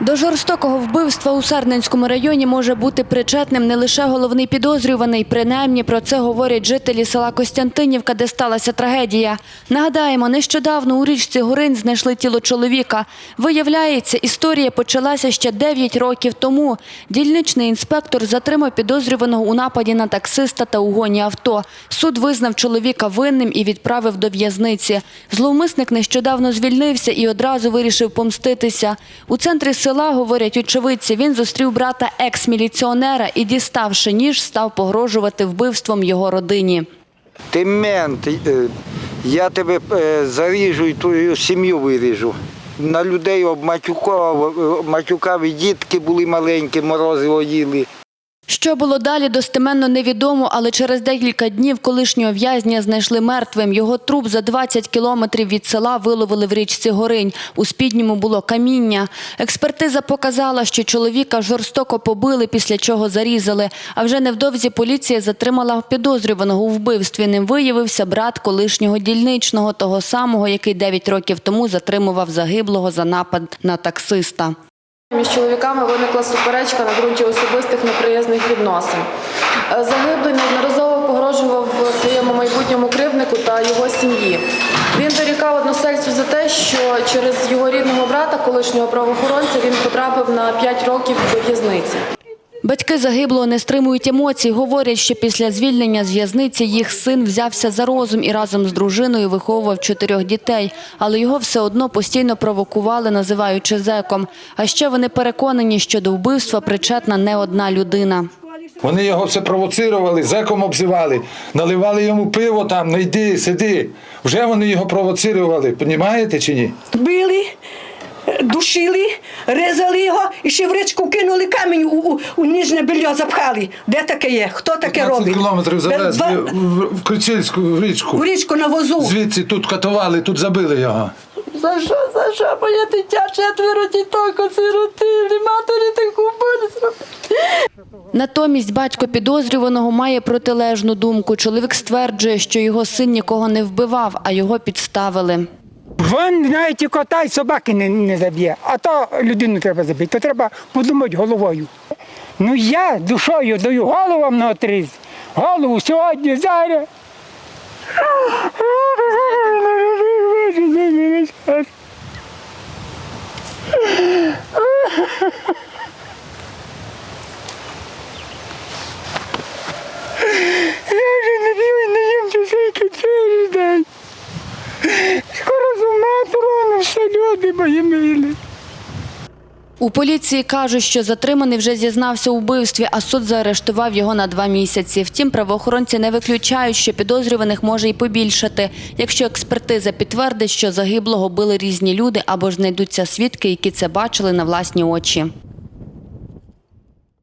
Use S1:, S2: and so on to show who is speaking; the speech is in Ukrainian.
S1: До жорстокого вбивства у Сарненському районі може бути причетним не лише головний підозрюваний. Принаймні про це говорять жителі села Костянтинівка, де сталася трагедія. Нагадаємо, нещодавно у річці Горинь знайшли тіло чоловіка. Виявляється, історія почалася ще 9 років тому. Дільничний інспектор затримав підозрюваного у нападі на таксиста та угоні авто. Суд визнав чоловіка винним і відправив до в'язниці. Зловмисник нещодавно звільнився і одразу вирішив помститися. У центрі села, говорять очевидці, він зустрів брата екс-міліціонера і, діставши ніж, став погрожувати вбивством його родині.
S2: Ти мент, е, я тебе е, заріжу і твою сім'ю виріжу. На людей обматюкав, матюкаві дітки були маленькі, морозиво їли.
S1: Що було далі, достеменно невідомо, але через декілька днів колишнього в'язня знайшли мертвим. Його труп за 20 кілометрів від села виловили в річці Горинь. У спідньому було каміння. Експертиза показала, що чоловіка жорстоко побили, після чого зарізали. А вже невдовзі поліція затримала підозрюваного у вбивстві. Ним виявився брат колишнього дільничного, того самого, який 9 років тому затримував загиблого за напад на таксиста.
S3: Між чоловіками виникла суперечка на ґрунті особистих неприязних відносин. Е, Загиблий неодноразово погрожував своєму майбутньому кривнику та його сім'ї. Він дорікав односельцю за те, що через його рідного брата, колишнього правоохоронця, він потрапив на 5 років до в'язниці.
S1: Батьки загиблого не стримують емоцій. Говорять, що після звільнення з в'язниці їх син взявся за розум і разом з дружиною виховував чотирьох дітей. Але його все одно постійно провокували, називаючи зеком. А ще вони переконані, що до вбивства причетна не одна людина.
S4: Вони його все провоцирували, зеком обзивали, наливали йому пиво там, не йди, сиди. Вже вони його провоцирували, понімаєте чи ні?
S5: били, душили, резали його і ще в річку кинули камінь у, у, у ніжне белье запхали. Де таке є? Хто таке
S4: 15
S5: робить?
S4: кілометрів завезли
S5: Два-
S4: в, в Кричильську в
S5: У
S4: річку.
S5: річку на возу.
S4: Звідси тут катували, тут забили його.
S5: За що, за що? Моє дитя четверо діток осиротили, матері таку боль зробили.
S1: Натомість батько підозрюваного має протилежну думку. Чоловік стверджує, що його син нікого не вбивав, а його підставили.
S6: Він навіть і кота і собаки не, не заб'є, а то людину треба забити, то треба подумати головою. Ну я душою даю голову на отріз. Голову сьогодні, зараз. Я вже не п'ю і не їм часики цілий день. Скоро з ума трону все люди мої милі.
S1: У поліції кажуть, що затриманий вже зізнався у вбивстві, а суд заарештував його на два місяці. Втім, правоохоронці не виключають, що підозрюваних може й побільшати, якщо експертиза підтвердить, що загиблого били різні люди або ж знайдуться свідки, які це бачили на власні очі.